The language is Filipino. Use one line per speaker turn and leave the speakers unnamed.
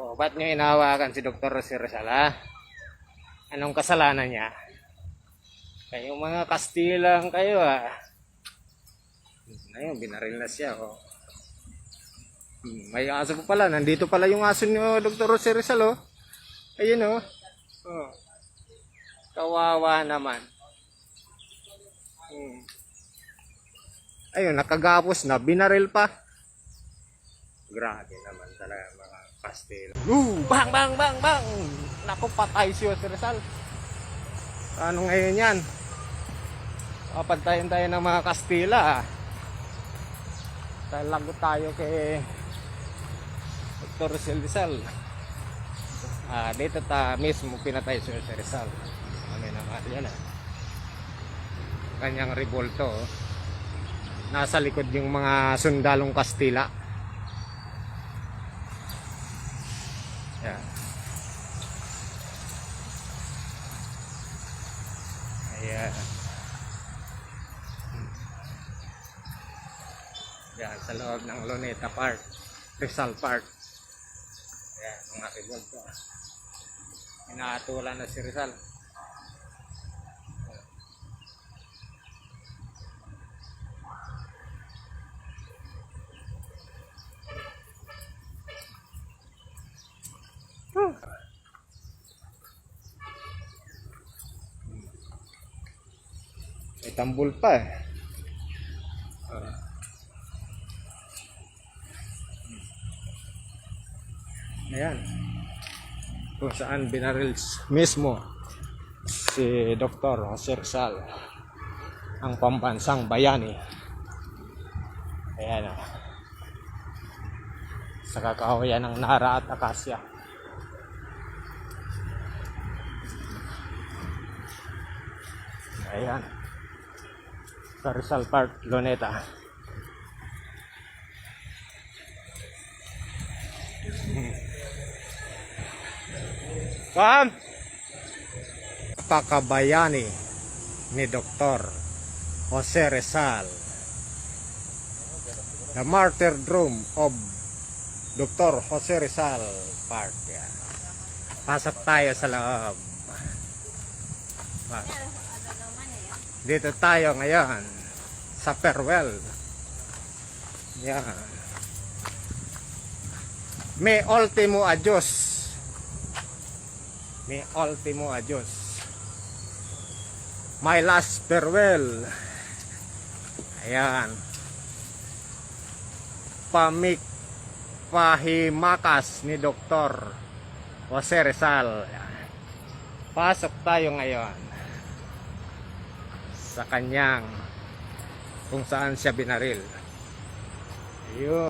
O, ba't nyo inawakan si Dr. Jose Rizal, ha? Anong kasalanan niya? Kayong mga Kastilang kayo, ha? Ayun, binaril na siya, oh. Hmm, May aso pa pala. Nandito pala yung aso ni Dr. Jose Rizal, oh. Ayun, oh. oh. Kawawa naman. Hmm. Ayun, nakagapos na. Binaril pa. Grabe naman talaga mga pastel. Woo! Bang, bang, bang, bang! Naku, patay si Jose Rizal. Ano ngayon yan? Papantayin tayo ng mga Kastila. ah. Talago tayo kay Dr. Jose Rizal. Ah, dito ta mismo pinatay si Jose Rizal. Ano naman yan ah. Kanyang revolto. oh. Nasa likod yung mga sundalong Kastila. Yan. Ayan. Yan, sa loob ng Luneta Park. Rizal Park. Ayan, mga revolto. ah. Inaatulan na si Rizal. May tambol pa eh. Ayan. Kung saan binaril mismo si Dr. Jose Rizal ang pambansang bayani. Ayan ah. Sa kakahuyan ng Nara at Akasya. Ayan. Sa Rizal Park, Luneta. Pam! Pakabayani ni Dr. Jose Rizal. The martyrdom of Dr. Jose Rizal Park. Yan. Pasok tayo sa loob. Pa- Dito tayo ngayon sa farewell. Yan. May ultimo adios. May ultimo adios. My last farewell. Ayan. Pamik pahimakas ni Doktor Jose Rizal. Pasok tayo ngayon sa kanyang kung saan siya binaril. Ayun.